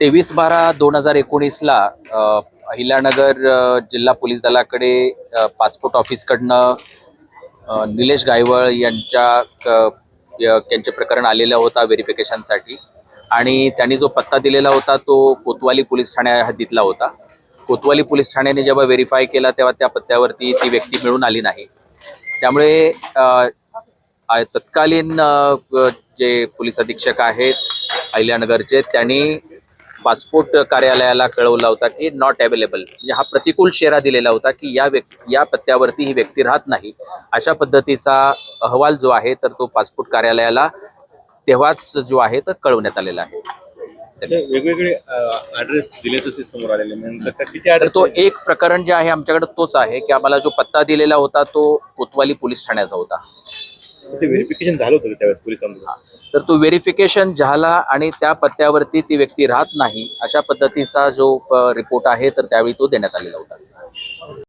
तेवीस बारा दोन हजार एकोणीसला अहिल्यानगर जिल्हा पोलीस दलाकडे पासपोर्ट ऑफिसकडनं निलेश गायवळ यांच्या क- त्यांचे प्रकरण आलेलं होता व्हेरिफिकेशनसाठी. आणि त्यांनी जो पत्ता दिलेला होता तो कोतवाली पोलीस ठाण्या हद्दीतला होता. कोतवाली पोलीस ठाण्याने जेव्हा व्हेरीफाय केला तेव्हा त्या पत्त्यावरती ती व्यक्ती मिळून आली नाही. त्यामुळे तत्कालीन जे पोलीस अधीक्षक आहेत अहिल्यानगरचे त्यांनी पासपोर्ट कार्यालयाला कळवला होता की नॉट अवेलेबल म्हणजे हा प्रतिकूल शेरा दिलेला होता की या व्यक्ती या पत्त्यावरती ही व्यक्ती राहत नाही. अशा पद्धतीचा अहवाल जो आहे तर तो पासपोर्ट कार्यालयाला तेव्हाच जो आहे तर कळवण्यात आलेला आहे. वेगवेगळे ऍड्रेस दिल्याचं समोर आलेले. तो एक प्रकरण जे आहे आमच्याकडे तोच आहे की आम्हाला जो पत्ता दिलेला होता तो कोतवाली पोलीस ठाण्याचा होता. ते व्हेरिफिकेशन झालं होतं त्यावेळेस पोलिसांचं तर तो व्हेरिफिकेशन झाला आणि त्या पत्त्यावरती ती व्यक्ती राहत नाही अशा पद्धतीचा जो रिपोर्ट आहे तर त्यावेळी तो देण्यात आलेला होता.